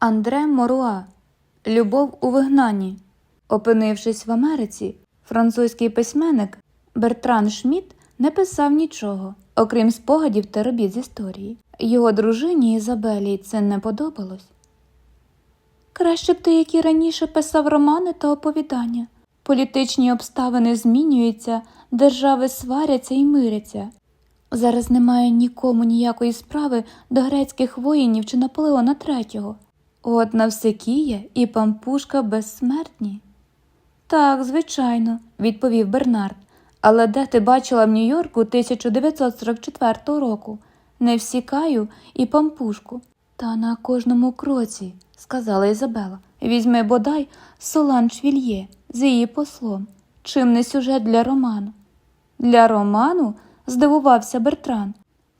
Андре Моруа Любов у вигнанні. Опинившись в Америці, французький письменник Бертран Шмідт не писав нічого, окрім спогадів та робіт з історії. Його дружині Ізабелі це не подобалось. Краще б ти, як і раніше, писав романи та оповідання. Політичні обставини змінюються, держави сваряться і миряться. Зараз немає нікому ніякої справи до грецьких воїнів чи Наполеона III. От Навсекія і пампушка безсмертні. Так, звичайно, відповів Бернард. Але де ти бачила в Нью-Йорку 1944 року? Не всікаю і пампушку. Та на кожному кроці, сказала Ізабела. Візьми бодай Соланж Вільє з її послом. Чим не сюжет для роману? Для роману? здивувався Бертран.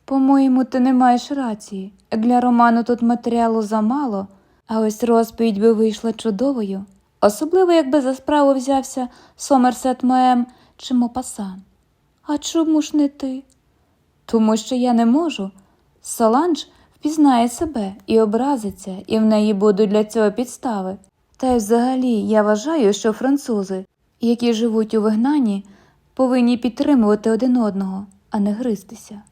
По-моєму, ти не маєш рації. Для роману тут матеріалу замало, а ось розповідь би вийшла чудовою, особливо якби за справу взявся Сомерсет Моем чи Мопасан. А чому ж не ти? Тому що я не можу. Соланж впізнає себе і образиться, і в неї будуть для цього підстави. Та й взагалі я вважаю, що французи, які живуть у вигнанні, повинні підтримувати один одного, а не гристися.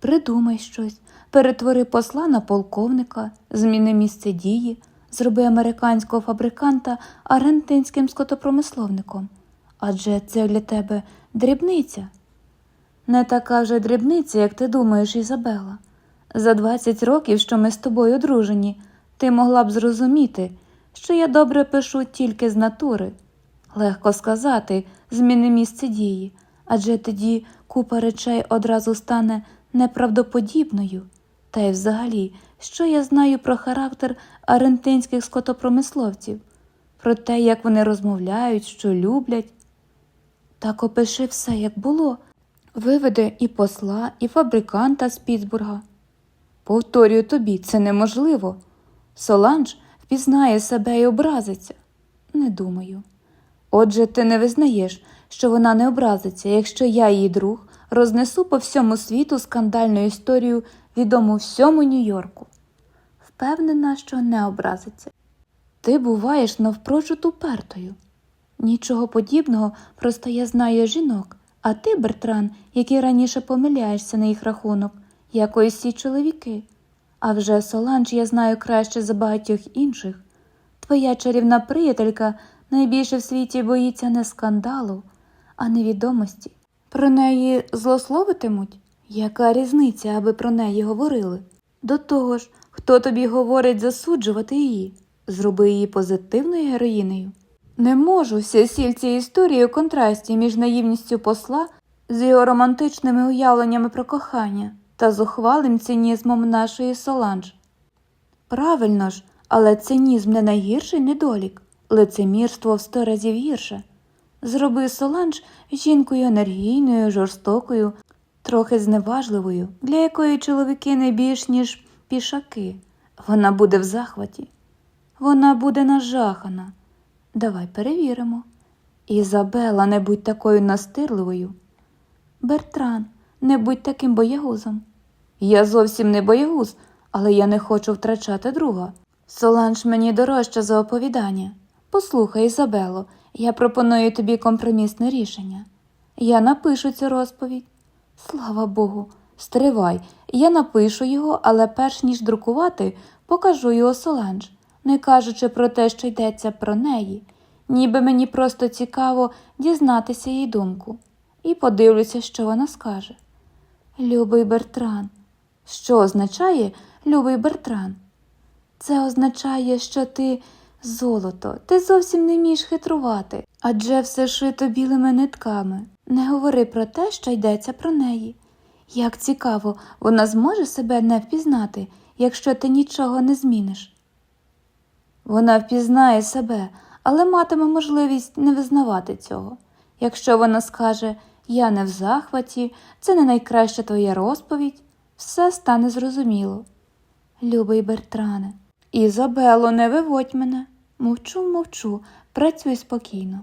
Придумай щось, перетвори посла на полковника, зміни місце дії, зроби американського фабриканта аргентинським скотопромисловником. Адже це для тебе дрібниця. Не така вже дрібниця, як ти думаєш, Ізабела. За 20 років, що ми з тобою одружені, ти могла б зрозуміти, що я добре пишу тільки з натури. Легко сказати, зміни місце дії, адже тоді купа речей одразу стане неправдоподібною. Та й взагалі, що я знаю про характер аргентинських скотопромисловців, про те, як вони розмовляють, що люблять. Так опиши все, як було. Виведе і посла, і фабриканта з Пітсбурга. Повторюю тобі, це неможливо. Соланж впізнає себе і образиться. Не думаю. Отже, ти не визнаєш, що вона не образиться, якщо я, її друг, рознесу по всьому світу скандальну історію, відому всьому Нью-Йорку. Впевнена, що не образиться. Ти буваєш навпрочуд упертою. Нічого подібного, просто я знаю жінок, а ти, Бертран, який раніше помиляєшся на їх рахунок, як ці чоловіки. А вже Соланж я знаю краще за багатьох інших. Твоя чарівна приятелька найбільше в світі боїться не скандалу, а невідомості. Про неї злословитимуть? Яка різниця, аби про неї говорили? До того ж, хто тобі говорить засуджувати її? Зроби її позитивною героїнею. Не можу сіль цієї історії у контрасті між наївністю посла з його романтичними уявленнями про кохання та зухвалим цинізмом нашої Соланж. Правильно ж, але цинізм не найгірший недолік, лицемірство в сто разів гірше. Зроби Соланж жінкою енергійною, жорстокою, трохи зневажливою, для якої чоловіки не більш ніж пішаки. Вона буде в захваті. Вона буде нажахана. Давай перевіримо. Ізабела, не будь такою настирливою. Бертран, не будь таким боягузом. Я зовсім не боягуз, але я не хочу втрачати друга. Соланж мені дорожча за оповідання. Послухай, Ізабело, я пропоную тобі компромісне рішення. Я напишу цю розповідь. Слава Богу, стривай, я напишу його, але перш ніж друкувати, покажу його Соланж, не кажучи про те, що йдеться про неї, ніби мені просто цікаво дізнатися її думку, і подивлюся, що вона скаже. Любий Бертран. Що означає любий Бертран? Це означає, що ти золото, ти зовсім не вмієш хитрувати, адже все шито білими нитками. Не говори про те, що йдеться про неї. Як цікаво, вона зможе себе не впізнати, якщо ти нічого не зміниш. Вона впізнає себе, але матиме можливість не визнавати цього. Якщо вона скаже Я не в захваті, це не найкраща твоя розповідь, все стане зрозуміло. Любий Бертране, Ізабело, не виводь мене. Мовчу, мовчу, працюй спокійно.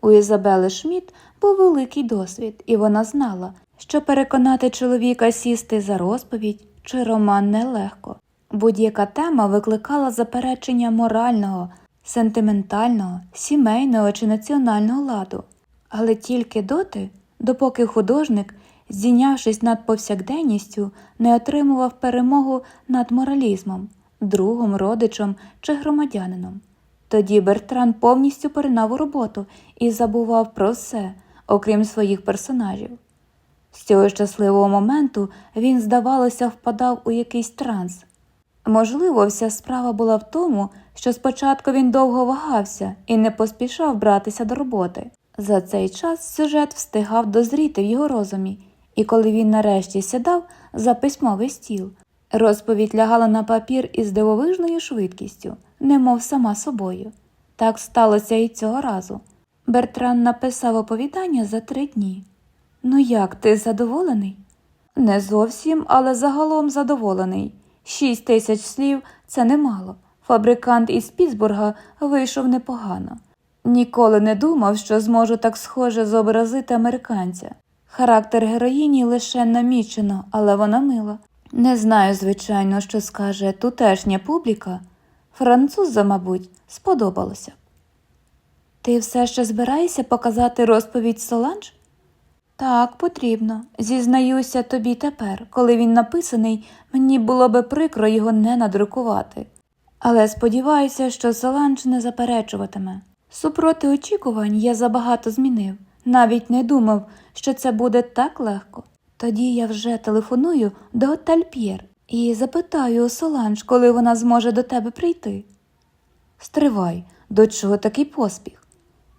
У Ізабели Шмідт був великий досвід, і вона знала, що переконати чоловіка сісти за розповідь чи роман нелегко. Будь-яка тема викликала заперечення морального, сентиментального, сімейного чи національного ладу, але тільки доти, допоки художник, здійнявшись над повсякденністю, не отримував перемогу над моралізмом, другом, родичем чи громадянином. Тоді Бертран повністю поринав у роботу і забував про все, окрім своїх персонажів. З цього щасливого моменту він, здавалося, впадав у якийсь транс. Можливо, вся справа була в тому, що спочатку він довго вагався і не поспішав братися до роботи. За цей час сюжет встигав дозріти в його розумі, і коли він нарешті сідав за письмовий стіл, розповідь лягала на папір із дивовижною швидкістю, немов сама собою. Так сталося і цього разу. Бертран написав оповідання за три дні. Ну як, ти задоволений? Не зовсім, але загалом задоволений. Шість тисяч слів це немало. Фабрикант із Пітсбурга вийшов непогано. Ніколи не думав, що зможу так схоже зобразити американця. Характер героїні лише намічено, але вона мила. Не знаю, звичайно, що скаже тутешня публіка. Француза, мабуть, сподобалося. Ти все ще збираєшся показати розповідь Соланж? Так, потрібно. Зізнаюся тобі тепер, коли він написаний, мені було би прикро його не надрукувати. Але сподіваюся, що Соланж не заперечуватиме. Супроти очікувань я забагато змінив, навіть не думав, що це буде так легко. Тоді я вже телефоную до готель П'єр і запитаю у Соланж, коли вона зможе до тебе прийти. Стривай, до чого такий поспіх?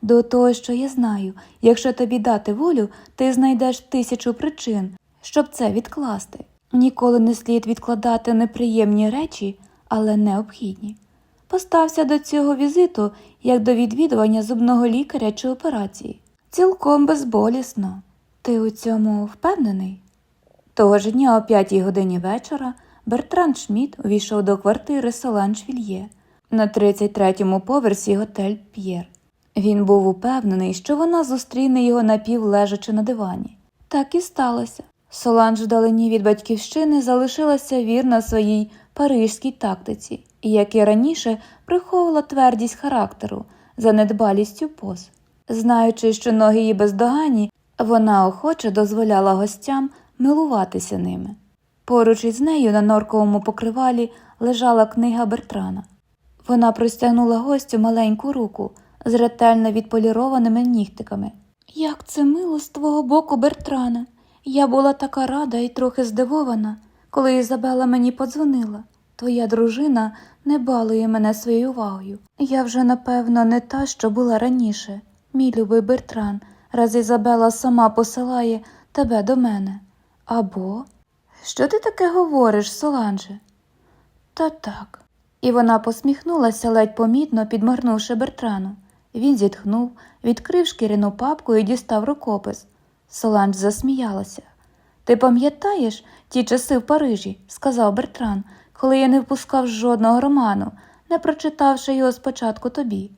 До того, що я знаю, якщо тобі дати волю, ти знайдеш тисячу причин, щоб це відкласти. Ніколи не слід відкладати неприємні речі, але необхідні. Постався до цього візиту як до відвідування зубного лікаря чи операції. Цілком безболісно. Ти у цьому впевнений? Того ж дня о п'ятій годині вечора Бертран Шмідт увійшов до квартири Соланж Вільє на 33-му поверсі готель П'єр. Він був упевнений, що вона зустріне його напівлежачи на дивані. Так і сталося. Соланж вдалині від батьківщини залишилася вірна своїй парижській тактиці, і, як і раніше, приховувала твердість характеру за недбалістю поз. Знаючи, що ноги її бездоганні, вона охоче дозволяла гостям милуватися ними. Поруч із нею на норковому покривалі лежала книга Бертрана. Вона простягнула гостю маленьку руку з ретельно відполірованими нігтиками. Як це мило з твого боку, Бертране. Я була така рада і трохи здивована, коли Ізабела мені подзвонила. Твоя дружина не балує мене своєю увагою. Я вже, напевно, не та, що була раніше. Мій любий Бертран, раз Ізабела сама посилає тебе до мене. Або що ти таке говориш, Соланже? Та так. І вона посміхнулася, ледь помітно підморгнувши Бертрану. Він зітхнув, відкрив шкіряну папку і дістав рукопис. Соланж засміялася. Ти пам'ятаєш ті часи в Парижі, сказав Бертран, коли я не впускав жодного роману, не прочитавши його спочатку тобі.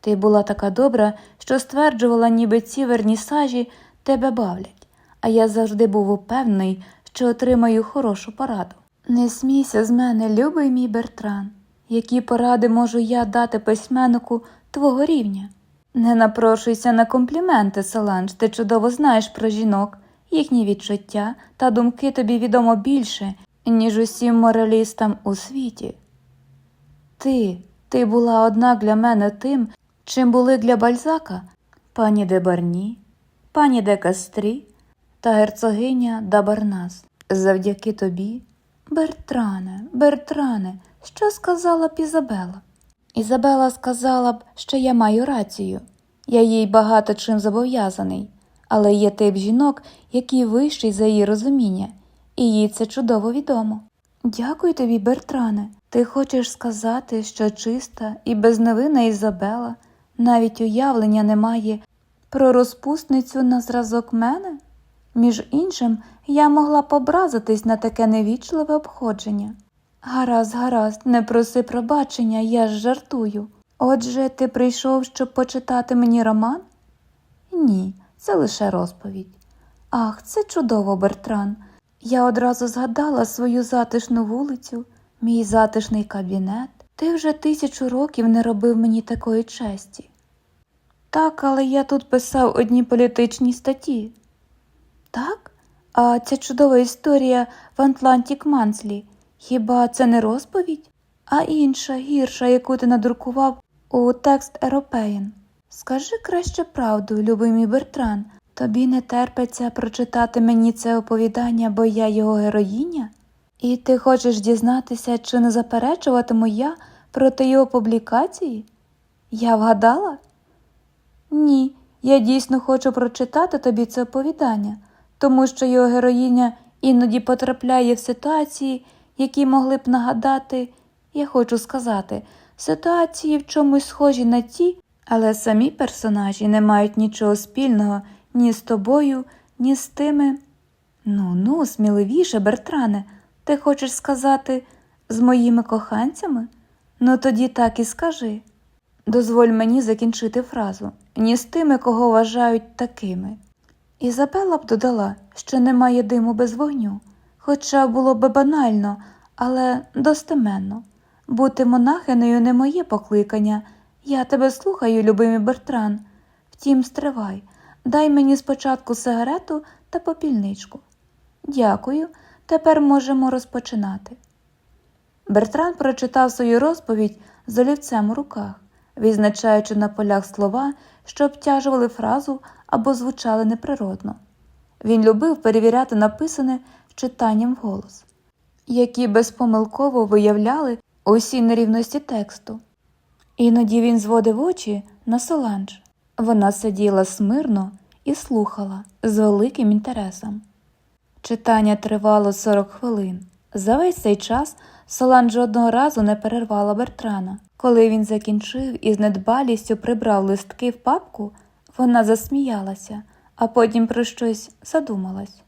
Ти була така добра, що стверджувала, ніби ці вернісажі тебе бавлять, а я завжди був упевнений, що отримаю хорошу пораду. Не смійся з мене, любий мій Бертран. Які поради можу я дати письменнику твого рівня? Не напрошуйся на компліменти, Соланж, ти чудово знаєш про жінок, їхні відчуття та думки тобі відомо більше, ніж усім моралістам у світі. Ти, ти була однак для мене тим, чим були для Бальзака пані де Барні, пані де Кастрі та герцогиня Дабарнас. Завдяки тобі, Бертране, Бертране, що сказала б Ізабела? Ізабела сказала б, що я маю рацію. Я їй багато чим зобов'язаний, але є тип жінок, який вищий за її розуміння, і їй це чудово відомо. Дякую тобі, Бертране. Ти хочеш сказати, що чиста і безневинна Ізабела навіть уявлення не має про розпусницю на зразок мене? Між іншим, я могла б образитись на таке невічливе обходження. Гаразд, гаразд, не проси пробачення, я ж жартую. Отже, ти прийшов, щоб почитати мені роман? Ні, це лише розповідь. Ах, це чудово, Бертран. Я одразу згадала свою затишну вулицю, мій затишний кабінет. Ти вже тисячу років не робив мені такої честі. Так, але я тут писав одні політичні статті. Так? А ця чудова історія в Атлантік Манслі. Хіба це не розповідь? А інша, гірша, яку ти надрукував у текст Еропеїн. Скажи краще правду, любий мій Бертран, тобі не терпиться прочитати мені це оповідання, бо я його героїня? І ти хочеш дізнатися, чи не заперечуватиму я проти його публікації? Я вгадала? Ні, я дійсно хочу прочитати тобі це оповідання, тому що його героїня іноді потрапляє в ситуації, які могли б нагадати, я хочу сказати, ситуації в чомусь схожі на ті, але самі персонажі не мають нічого спільного ні з тобою, ні з тими. Ну, ну, сміливіше, Бертране, ти хочеш сказати з моїми коханцями? Ну тоді так і скажи. Дозволь мені закінчити фразу ні з тими, кого вважають такими. Ізабела б додала, що немає диму без вогню, хоча було б банально, але достеменно. Бути монахинею не моє покликання. Я тебе слухаю, любимий Бертран. Втім, стривай, дай мені спочатку сигарету та попільничку. Дякую, тепер можемо розпочинати. Бертран прочитав свою розповідь з олівцем у руках, відзначаючи на полях слова, що обтяжували фразу або звучали неприродно. Він любив перевіряти написане читанням вголос, які безпомилково виявляли усі нерівності тексту. Іноді він зводив очі на Соланж. Вона сиділа смирно і слухала з великим інтересом. Читання тривало 40 хвилин. За весь цей час Соланж жодного разу не перервала Бертрана. Коли він закінчив і з недбалістю прибрав листки в папку, вона засміялася, а потім про щось задумалась.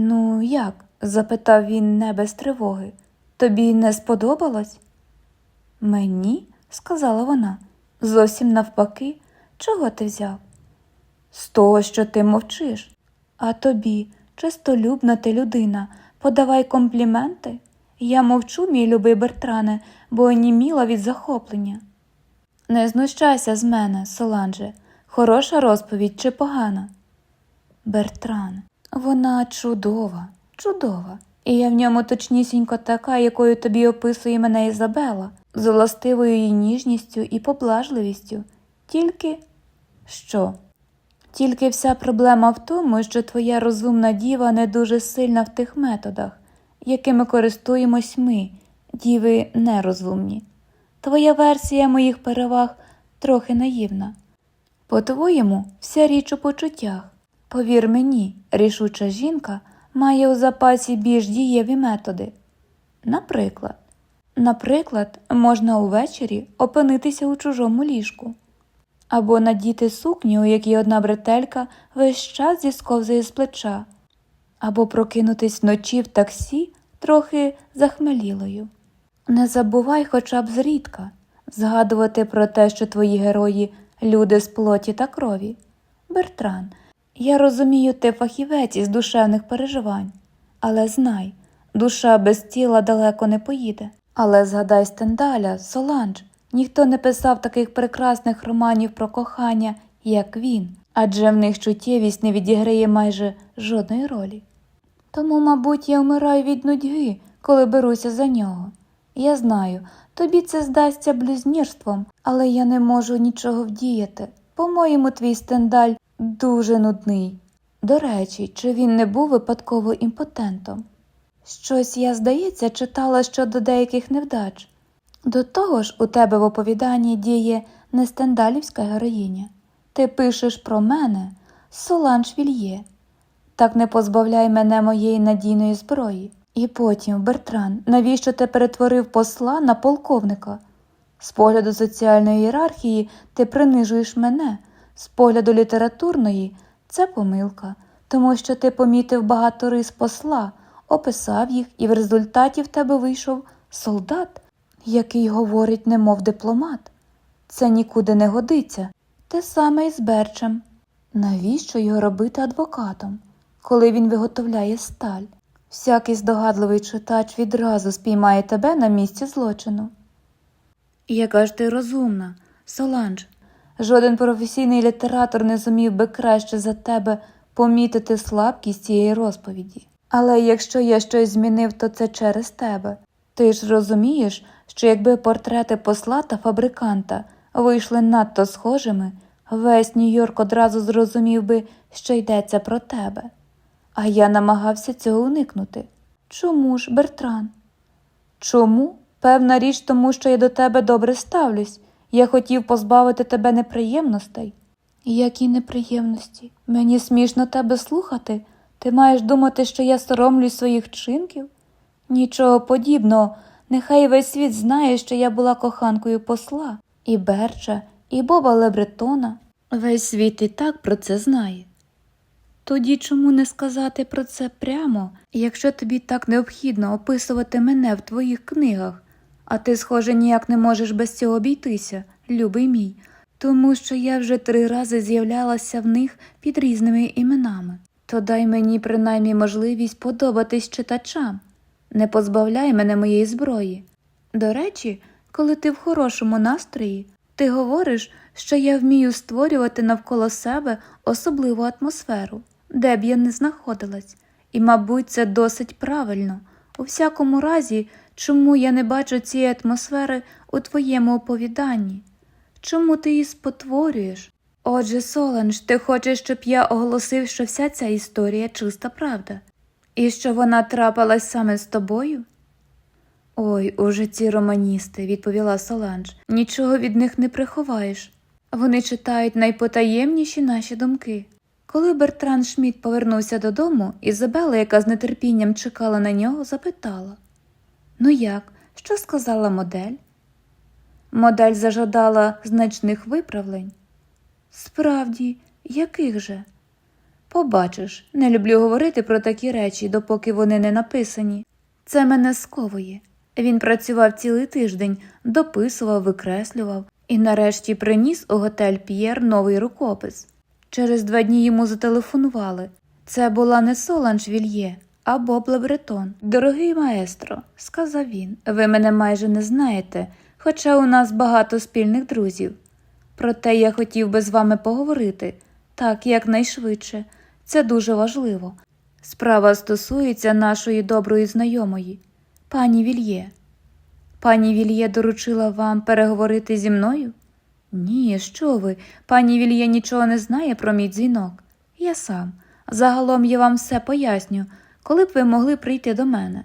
Ну, як? запитав він не без тривоги. Тобі не сподобалось? Мені, сказала вона, зовсім навпаки, чого ти взяв? З того, що ти мовчиш. А тобі, чистолюбна ти людина, подавай компліменти. Я мовчу, мій любий Бертране, бо оніміла від захоплення. Не знущайся з мене, Соланже, хороша розповідь чи погана? Бертран, вона чудова, чудова, і я в ньому точнісінько така, якою тобі описує мене Ізабела, з властивою її ніжністю і поблажливістю. Тільки що? Тільки вся проблема в тому, що твоя розумна діва не дуже сильна в тих методах, якими користуємось ми, діви нерозумні. Твоя версія моїх переваг трохи наївна. По-твоєму, вся річ у почуттях. Повір мені, рішуча жінка має у запасі більш дієві методи. Наприклад, наприклад, можна увечері опинитися у чужому ліжку або надіти сукню, у якій одна бретелька весь час зісковзує з плеча, або прокинутись вночі в таксі трохи захмелілою. Не забувай хоча б зрідка згадувати про те, що твої герої люди з плоті та крові. Бертран, я розумію, ти фахівець із душевних переживань, але знай, душа без тіла далеко не поїде. Але згадай Стендаля, Соланж, ніхто не писав таких прекрасних романів про кохання, як він, адже в них чуттєвість не відіграє майже жодної ролі. Тому, мабуть, я вмираю від нудьги, коли беруся за нього. Я знаю, тобі це здасться блюзнірством, але я не можу нічого вдіяти. По-моєму, твій стендаль дуже нудний. До речі, чи він не був випадково імпотентом? Щось, я, здається, читала щодо деяких невдач. До того ж, у тебе в оповіданні діє не стендалівська героїня. Ти пишеш про мене, Соланж Вільє. Так не позбавляй мене моєї надійної зброї. І потім, Бертран, навіщо ти перетворив посла на полковника? З погляду соціальної ієрархії ти принижуєш мене, з погляду літературної це помилка, тому що ти помітив багато рис посла, описав їх, і в результаті в тебе вийшов солдат, який говорить немов дипломат. Це нікуди не годиться. Те саме і з Берчем. Навіщо його робити адвокатом, коли він виготовляє сталь? Всякий здогадливий читач відразу спіймає тебе на місці злочину. Яка ж ти розумна, Соланж. Жоден професійний літератор не зумів би краще за тебе помітити слабкість цієї розповіді. Але якщо я щось змінив, то це через тебе. Ти ж розумієш, що якби портрети посла та фабриканта вийшли надто схожими, весь Нью-Йорк одразу зрозумів би, що йдеться про тебе. А я намагався цього уникнути. Чому ж, Бертран? Чому? Певна річ, тому що я до тебе добре ставлюсь. Я хотів позбавити тебе неприємностей. Які неприємності? Мені смішно тебе слухати. Ти маєш думати, що я соромлюсь своїх вчинків? Нічого подібного. Нехай весь світ знає, що я була коханкою посла, і Берча, і Боба Лебретона. Весь світ і так про це знає. Тоді чому не сказати про це прямо, якщо тобі так необхідно описувати мене в твоїх книгах, а ти, схоже, ніяк не можеш без цього обійтися, любий мій, тому що я вже три рази з'являлася в них під різними іменами. То дай мені принаймні можливість подобатись читачам, не позбавляй мене моєї зброї. До речі, коли ти в хорошому настрої, ти говориш, що я вмію створювати навколо себе особливу атмосферу, де б я не знаходилась, і, мабуть, це досить правильно. У всякому разі, чому я не бачу цієї атмосфери у твоєму оповіданні? Чому ти її спотворюєш? Отже, Соланж, ти хочеш, щоб я оголосив, що вся ця історія чиста правда, і що вона трапилась саме з тобою? Ой, уже ці романісти, відповіла Соланж, нічого від них не приховаєш. Вони читають найпотаємніші наші думки. Коли Бертран Шмідт повернувся додому, Ізабела, яка з нетерпінням чекала на нього, запитала Ну як, що сказала модель? Модель зажадала значних виправлень. Справді, яких же? Побачиш, не люблю говорити про такі речі, допоки вони не написані. Це мене сковує. Він працював цілий тиждень, дописував, викреслював і нарешті приніс у готель П'єр новий рукопис. Через два дні йому зателефонували. Це була не Соланж Вільє, а Боб Лебретон. Дорогий маестро, сказав він, ви мене майже не знаєте, хоча у нас багато спільних друзів. Проте я хотів би з вами поговорити так якнайшвидше. Це дуже важливо. Справа стосується нашої доброї знайомої, пані Вільє. Пані Вільє доручила вам переговорити зі мною? Ні, що ви, пані Вільє нічого не знає про мій дзвінок. Я сам. Загалом я вам все поясню, коли б ви могли прийти до мене.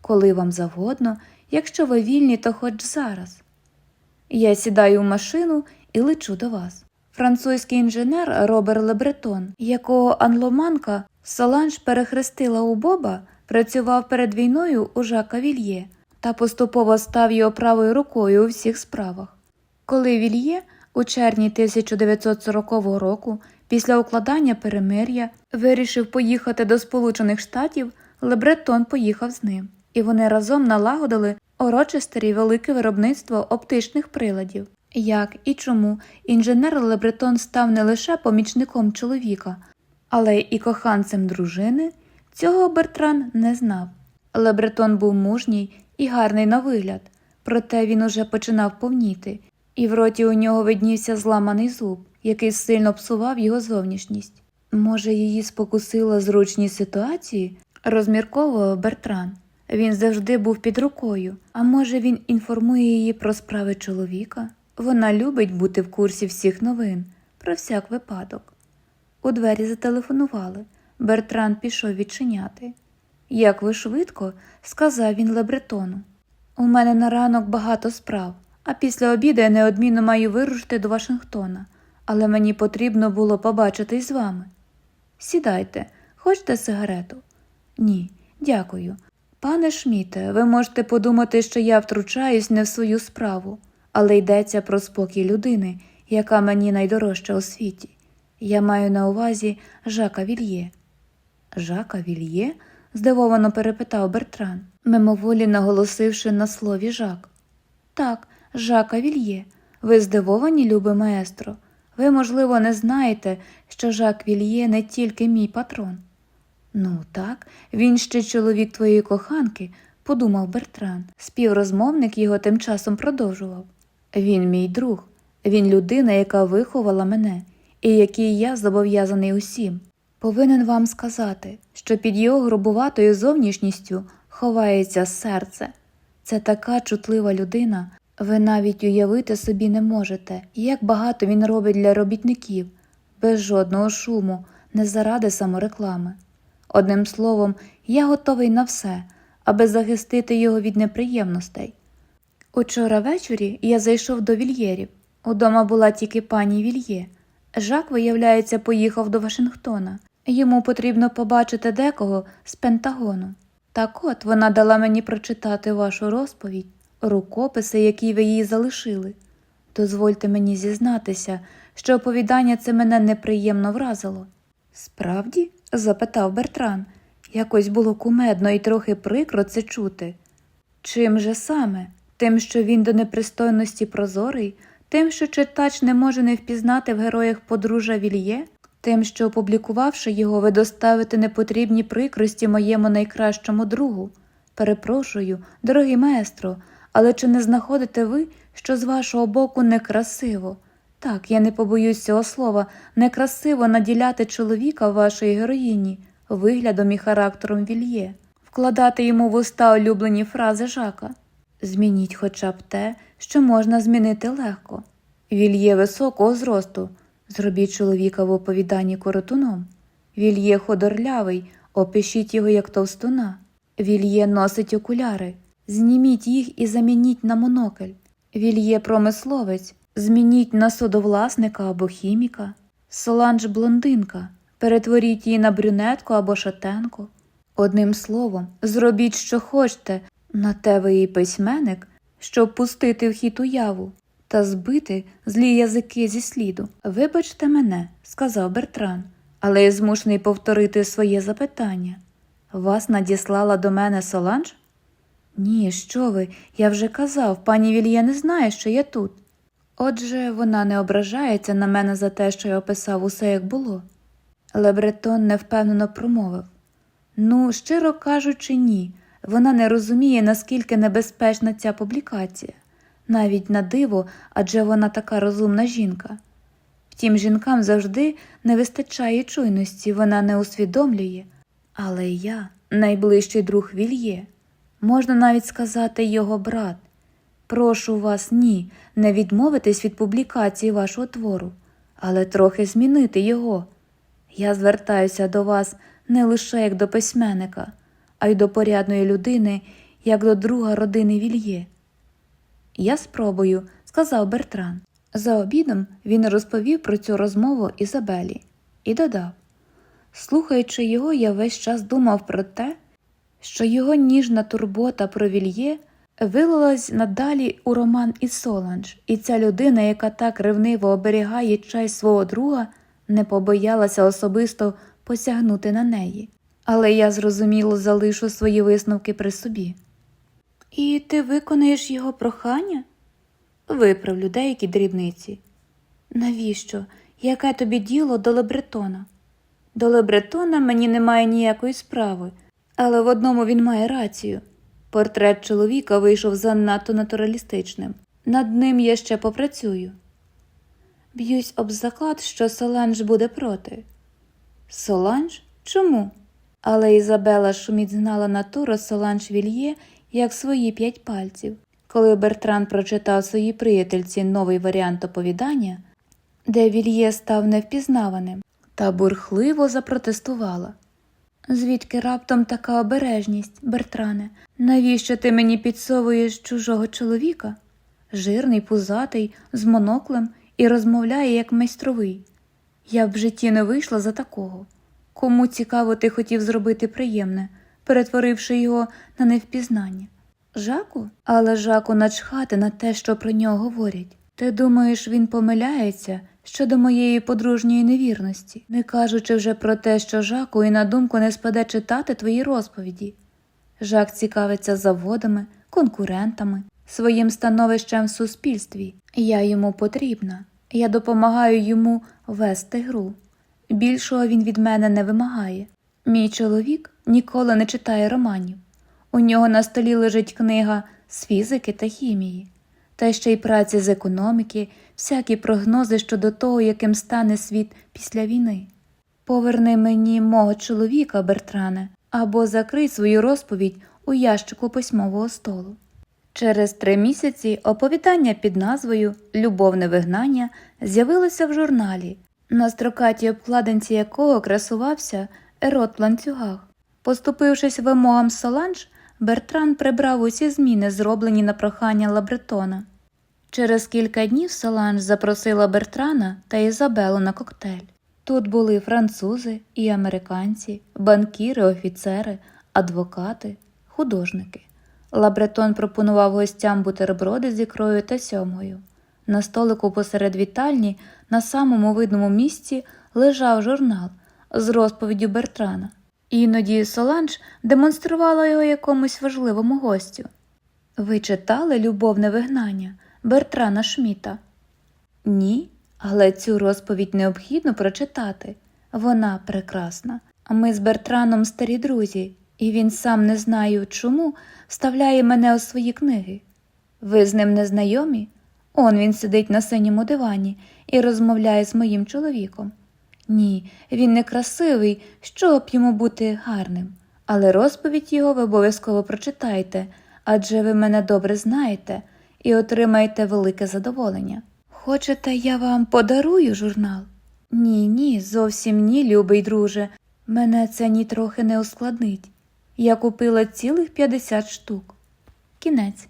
Коли вам завгодно, якщо ви вільні, то хоч зараз. Я сідаю в машину і лечу до вас. Французький інженер Робер Лебретон, якого анломанка Соланж перехрестила у Боба, працював перед війною у Жака Вільє та поступово став його правою рукою у всіх справах. Коли Вільє у червні 1940 року, після укладання перемир'я, вирішив поїхати до Сполучених Штатів, Лебретон поїхав з ним, і вони разом налагодили у велике виробництво оптичних приладів. Як і чому інженер Лебретон став не лише помічником чоловіка, але і коханцем дружини, цього Бертран не знав. Лебретон був мужній і гарний на вигляд, проте він уже починав повніти, і в роті у нього виднівся зламаний зуб, який сильно псував його зовнішність. Може, її спокусила зручність ситуації? розмірковував Бертран. Він завжди був під рукою, а може, він інформує її про справи чоловіка? Вона любить бути в курсі всіх новин, про всяк випадок. У двері зателефонували. Бертран пішов відчиняти. Як ви швидко, сказав він Лебретону. У мене на ранок багато справ, а після обіду я неодмінно маю вирушити до Вашингтона, але мені потрібно було побачитись з вами. Сідайте, хочете сигарету? Ні, дякую. Пане Шміте, ви можете подумати, що я втручаюсь не в свою справу, але йдеться про спокій людини, яка мені найдорожча у світі. Я маю на увазі Жака Вільє. Жака Вільє? здивовано перепитав Бертран, мимоволі наголосивши на слові Жак. Так, Жака Вільє. Ви здивовані, любе маестро. Ви, можливо, не знаєте, що Жак Вільє не тільки мій патрон. Ну, так, він ще чоловік твоєї коханки, подумав Бертран. Співрозмовник його тим часом продовжував. Він мій друг, він людина, яка виховала мене, і якій я зобов'язаний усім. Повинен вам сказати, що під його грубуватою зовнішністю ховається серце. Це така чутлива людина, ви навіть уявити собі не можете, як багато він робить для робітників, без жодного шуму, не заради самореклами. Одним словом, я готовий на все, аби захистити його від неприємностей. Учора ввечері я зайшов до вільєрів. Удома була тільки пані Вільє. Жак, виявляється, поїхав до Вашингтона. Йому потрібно побачити декого з Пентагону. Так от вона дала мені прочитати вашу розповідь, рукописи, які ви їй залишили. Дозвольте мені зізнатися, що оповідання це мене неприємно вразило. Справді? запитав Бертран. Якось було кумедно і трохи прикро це чути. Чим же саме? Тим, що він до непристойності прозорий, тим, що читач не може не впізнати в героях подружжя Вільє, тим, що, опублікувавши його, ви доставите непотрібні прикрості моєму найкращому другу. Перепрошую, дорогий маестро, але чи не знаходите ви, що з вашого боку некрасиво? Так, я не побоюсь цього слова, некрасиво наділяти чоловіка вашої героїні виглядом і характером вільє, вкладати йому в уста улюблені фрази жака. Змініть хоча б те, що можна змінити легко. Вільє високого зросту, зробіть чоловіка в оповіданні коротуном. Вільє ходорлявий, опишіть його як товстуна. Вільє носить окуляри, зніміть їх і замініть на монокль. Вільє промисловець, змініть на судовласника або хіміка. Соланж блондинка, перетворіть її на брюнетку або шатенку. Одним словом, зробіть, що хочете, на те ви і письменник, щоб пустити в хід уяву та збити злі язики зі сліду. Вибачте мене, сказав Бертран, але я змушений повторити своє запитання. Вас надіслала до мене Соланж? Ні, що ви, я вже казав, пані Вільє не знає, що я тут. Отже, вона не ображається на мене за те, що я описав усе, як було. Лебретон невпевнено промовив Ну, щиро кажучи, ні. Вона не розуміє, наскільки небезпечна ця публікація, навіть на диво, адже вона така розумна жінка. Втім, жінкам завжди не вистачає чуйності, вона не усвідомлює. Але я найближчий друг Вільє, можна навіть сказати його брат. Прошу вас, ні, не відмовитись від публікації вашого твору, але трохи змінити його. Я звертаюся до вас не лише як до письменника, а й до порядної людини, як до друга родини Вільє. Я спробую, сказав Бертран. За обідом він розповів про цю розмову Ізабелі і додав Слухаючи його, я весь час думав про те, що його ніжна турбота про Вільє вилилась надалі у роман із Соланж, і ця людина, яка так ревниво оберігає честь свого друга, не побоялася особисто посягнути на неї. Але я зрозуміло залишу свої висновки при собі. І ти виконаєш його прохання? Виправлю деякі дрібниці. Навіщо? Яке тобі діло до Лебретона? До Лебретона мені немає ніякої справи, але в одному він має рацію. Портрет чоловіка вийшов занадто натуралістичним. Над ним я ще попрацюю. Б'юсь об заклад, що Соланж буде проти. Соланж? Чому? Але Ізабела Шуміт знала натуру Соланж Вільє як свої п'ять пальців. Коли Бертран прочитав своїй приятельці новий варіант оповідання, де Вільє став невпізнаваним, та бурхливо запротестувала. Звідки раптом така обережність, Бертране? Навіщо ти мені підсовуєш чужого чоловіка? Жирний, пузатий, з моноклем і розмовляє як майстровий. Я б в житті не вийшла за такого. Кому цікаво ти хотів зробити приємне, перетворивши його на невпізнання? Жаку? Але Жаку начхати на те, що про нього говорять. Ти думаєш, він помиляється щодо моєї подружньої невірності, не кажучи вже про те, що Жаку і на думку не спаде читати твої розповіді. Жак цікавиться заводами, конкурентами, своїм становищем в суспільстві. Я йому потрібна. Я допомагаю йому вести гру. Більшого він від мене не вимагає. Мій чоловік ніколи не читає романів. У нього на столі лежить книга з фізики та хімії, та ще й праці з економіки, всякі прогнози щодо того, яким стане світ після війни. Поверни мені мого чоловіка, Бертране, або закрий свою розповідь у ящику письмового столу. Через три місяці оповідання під назвою Любовне вигнання з'явилося в журналі, на строкатій обкладинці якого красувався ерот в ланцюгах. Поступившись вимогам Соланж, Бертран прибрав усі зміни, зроблені на прохання Лабретона. Через кілька днів Соланж запросила Бертрана та Ізабелу на коктейль. Тут були французи і американці, банкіри, офіцери, адвокати, художники. Лабретон пропонував гостям бутерброди з ікрою та сьомгою. На столику посеред вітальні, на самому видному місці, лежав журнал з розповіддю Бертрана. Іноді Соланж демонструвала його якомусь важливому гостю. Ви читали любовне вигнання Бертрана Шміта? Ні, але цю розповідь необхідно прочитати. Вона прекрасна. Ми з Бертраном старі друзі, і він сам не знаю чому вставляє мене у свої книги. Ви з ним не знайомі? Он він сидить на синьому дивані і розмовляє з моїм чоловіком. Ні, він не красивий, що б йому бути гарним. Але розповідь його ви обов'язково прочитайте, адже ви мене добре знаєте і отримаєте велике задоволення. Хочете, я вам подарую журнал? Ні, ні, зовсім ні, любий друже. Мене це нітрохи не ускладнить. Я купила цілих 50 штук. Кінець.